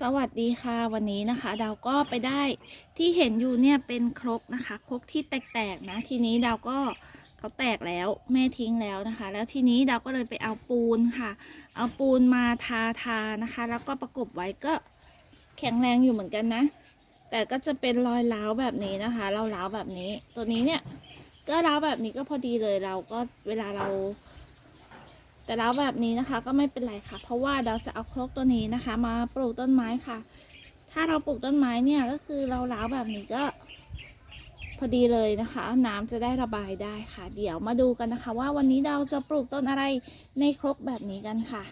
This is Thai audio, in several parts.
สวัสดีค่ะวันนี้นะคะ ดาวก็ไปได้ที่เห็นอยู่เนี่ยเป็นครกนะคะ ครกที่แตกๆนะ ทีนี้ดาวก็เขาแตกแล้วแม่ทิ้งแล้วนะคะ แล้วทีนี้ดาวก็เลยไปเอาปูนค่ะ เอาปูนมาทาทานะคะ แล้วก็ประกบไว้ก็แข็งแรงอยู่เหมือนกันนะ แต่ก็จะเป็นรอยร้าวแบบนี้นะคะเราร้าวแบบนี้ ตัวนี้เนี่ยก็ร้าวแบบนี้ก็พอดีเลยเราก็เวลาเรา แต่แล้วแบบนี้นะคะก็ไม่เป็นไรค่ะ เพราะว่าเราจะเอาครกตัวนี้นะคะ มาปลูกต้นไม้ค่ะ ถ้าเราปลูกต้นไม้เนี่ยก็คือเราล้าวแบบนี้ก็ พอดีเลยนะคะ น้ำจะได้ระบายได้ค่ะ เดี๋ยวมาดูกันนะคะ ว่าวันนี้เราจะปลูกต้นอะไรในครกแบบนี้กันค่ะ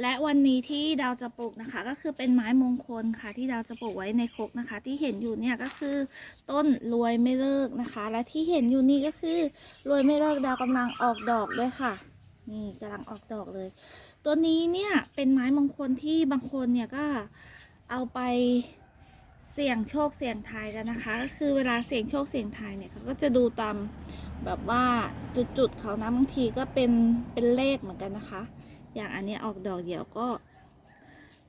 และวันนี้ที่ดาวจะปลูกนะคะ ก็คือเป็นไม้มงคลค่ะ ที่ดาวจะปลูกไว้ในครกนะคะ ที่เห็นอยู่เนี่ยก็คือต้นรวยไม่เลิกนะคะ และที่เห็นอยู่นี่ก็คือรวยไม่เลิกดาวกำลังออกดอกด้วยค่ะ นี่กำลังออกดอกเลย ตัวนี้เนี่ยเป็นไม้มงคลที่บางคนเนี่ยก็เอาไปเสี่ยงโชคเสี่ยงทายกันนะคะ ก็คือเวลาเสี่ยงโชคเสี่ยงทายเนี่ยเขาก็จะดูตามแบบว่าจุดๆเขานะบางทีก็เป็นเป็นเลขเหมือนกันนะคะ อย่างอันนี้ออกดอกเดี๋ยวก็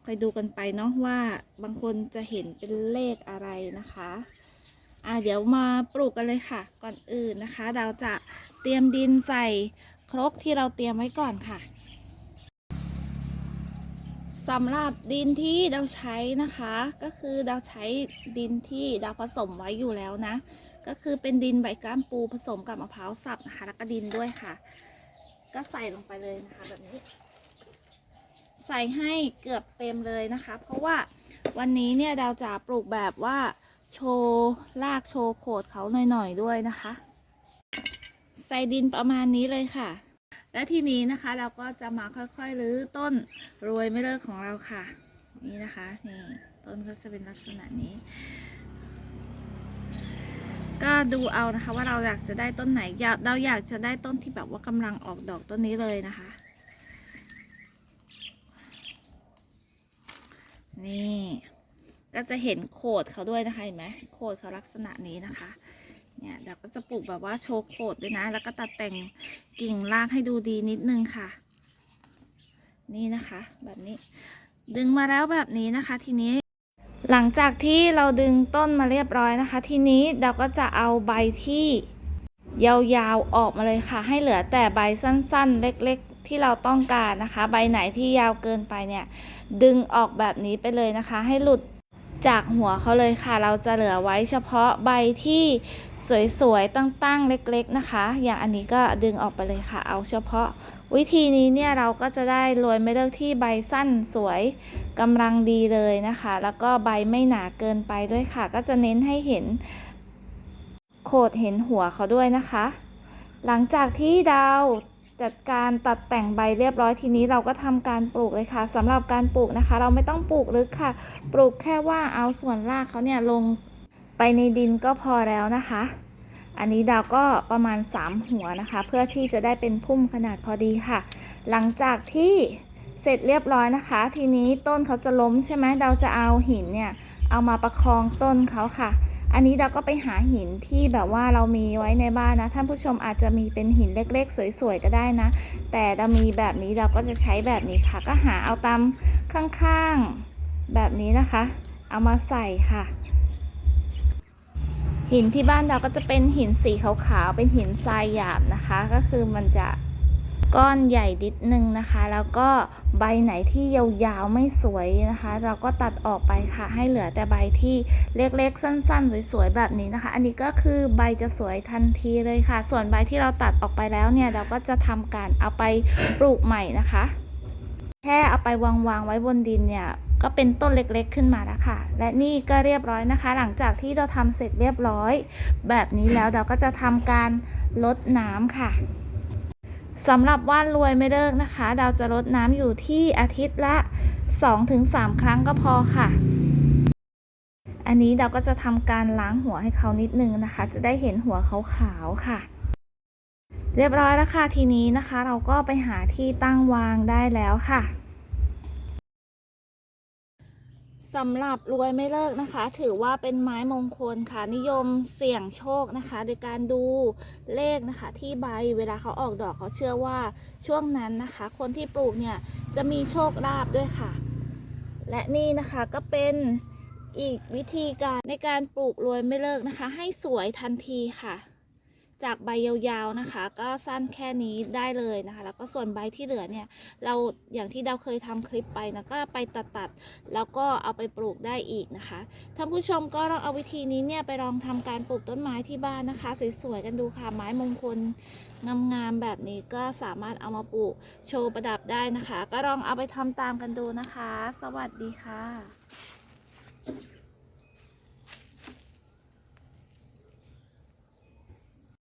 คอยดูกันไปเนาะว่าบางคนจะเห็นเป็นเลขอะไรนะคะอ่าเดี๋ยวมาปลูกกันเลยค่ะ ก่อนอื่นนะคะ เราจะเตรียมดินใส่ครกที่เราเตรียมไว้ก่อนค่ะสำหรับดินที่เราใช้นะคะ ก็คือเราใช้ดินที่เราผสมไว้อยู่แล้วนะ ก็คือเป็นดินใบก้ามปูผสมกับมะพร้าวสับนะคะแล้วก็ดินด้วยค่ะ ก็ใส่ลงไปเลยนะคะแบบนี้ ใส่ให้เกือบเต็มเลยนะคะ เพราะว่าวันนี้เนี่ยเราจะปลูกแบบว่าโชว์รากโชว์โขดเขาหน่อยๆด้วยนะคะ ใส่ดินประมาณนี้เลยค่ะ และทีนี้นะคะเราก็จะมาค่อยๆรื้อต้นรวยไม่เลิกของเราค่ะ นี่นะคะนี่ต้นก็จะเป็นลักษณะนี้ ก็ดูเอานะคะว่าเราอยากจะได้ต้นไหนอยากเราอยากจะได้ต้นที่แบบว่ากำลังออกดอกต้นนี้เลยนะคะ นี่ ก็จะเห็นโขดเขาด้วยนะคะเห็นไหมโขดเขาลักษณะนี้นะคะเนี่ยเราก็จะปลูกแบบว่าโชว์โขดด้วยนะ แล้วก็ตัดแต่งกิ่งรากให้ดูดีนิดนึงค่ะ นี่นะคะ แบบนี้ ดึงมาแล้วแบบนี้นะคะ ทีนี้ หลังจากที่เราดึงต้นมาเรียบร้อยนะคะ ทีนี้เราก็จะเอาใบที่ยาวๆออกมาเลยค่ะ ให้เหลือแต่ใบสั้นๆ เล็กๆ ที่เราต้องการนะคะ ใบไหนที่ยาวเกินไปเนี่ยดึงออกแบบนี้ไปเลยนะคะ ให้หลุดจากหัวเขาเลยค่ะ เราจะเหลือไว้เฉพาะใบที่สวยๆ ตั้งๆ เล็กๆนะคะ อย่างอันนี้ก็ดึงออกไปเลยค่ะ เอาเฉพาะ วิธีนี้เนี่ยเราก็จะได้รวยไม่เลิกที่ใบสั้นสวยกำลังดีเลยนะคะ แล้วก็ใบไม่หนาเกินไปด้วยค่ะ ก็จะเน้นให้เห็นโขดเห็นหัวเขาด้วยนะคะ หลังจากที่ดาว จัดการตัดแต่งใบเรียบร้อยทีนี้เราก็ทำการปลูกเลยค่ะสำหรับการปลูกนะคะ เราไม่ต้องปลูกลึกค่ะ ปลูกแค่ว่าเอาส่วนรากเขาเนี่ยลงไปในดินก็พอแล้วนะคะ อันนี้ดาวก็ประมาณ 3 หัวนะคะ เพื่อที่จะได้เป็นพุ่มขนาดพอดีค่ะ หลังจากที่เสร็จเรียบร้อยนะคะ ทีนี้ต้นเขาจะล้มใช่ไหมเราจะเอาหินเนี่ยเอามาประคองต้นเขาค่ะ อันนี้เราก็ไปหาหินที่แบบว่าเรามีไว้ในบ้านนะ ท่านผู้ชมอาจจะมีเป็นหินเล็กๆ สวยๆ ก็ได้นะ แต่เรามีแบบนี้เราก็จะใช้แบบนี้ค่ะ ก็หาเอาตามข้างๆแบบนี้นะคะ เอามาใส่ค่ะ หินที่บ้านเราก็จะเป็นหินสีขาวๆ เป็นหินทรายหยาบนะคะ ก็คือมันจะ ก้อนใหญ่ดิดนึงนะคะ แล้วก็ใบไหนที่ยาวๆไม่สวยนะคะ เราก็ตัดออกไปค่ะ ให้เหลือแต่ใบที่เล็กๆ สั้นๆ สวยๆแบบนี้นะคะ อันนี้ก็คือใบจะสวยทันทีเลยค่ะ ส่วนใบที่เราตัดออกไปแล้วเนี่ยเราก็จะทำการเอาไปปลูกใหม่นะคะ แค่เอาไปวางๆไว้บนดินเนี่ยก็เป็นต้นเล็กๆขึ้นมาแล้วค่ะ และนี่ก็เรียบร้อยนะคะ หลังจากที่เราทำเสร็จเรียบร้อย แบบนี้แล้วเราก็จะทำการลดน้ำค่ะ สำหรับว่านรวยไม่เลิกนะคะเราจะลดน้ำอยู่ที่อาทิตย์ละ 2-3 ครั้งก็พอค่ะ อันนี้เราก็จะทำการล้างหัวให้เขานิดนึงนะคะ จะได้เห็นหัวเขาขาวค่ะ เรียบร้อยแล้วค่ะทีนี้นะคะ เราก็ไปหาที่ตั้งวางได้แล้วค่ะ สำหรับรวยไม่เลิกนะคะ ถือว่าเป็นไม้มงคลค่ะ นิยมเสี่ยงโชคนะคะ โดยการดูเลขนะคะ ที่ใบเวลาเขาออกดอกเขาเชื่อว่าช่วงนั้นนะคะ คนที่ปลูกเนี่ยจะมีโชคลาภด้วยค่ะ และนี่นะคะก็เป็นอีกวิธีการในการปลูกรวยไม่เลิกนะคะ ให้สวยทันทีค่ะ จากใบยาวๆนะคะ ก็สั้นแค่นี้ได้เลยนะคะ แล้วก็ส่วนใบที่เหลือเนี่ย เราอย่างที่เราเคยทำคลิปไปนะก็ไปตัดๆแล้วก็เอาไปปลูกได้อีกนะคะท่านผู้ชมก็ลองเอาวิธีนี้เนี่ยไปลองทำการปลูกต้นไม้ที่บ้านนะคะสวยๆกันดูค่ะไม้มงคลงามๆแบบนี้ก็สามารถเอามาปลูกโชว์ประดับได้นะคะ ก็ลองเอาไปทำตามกันดูนะคะ สวัสดีค่ะ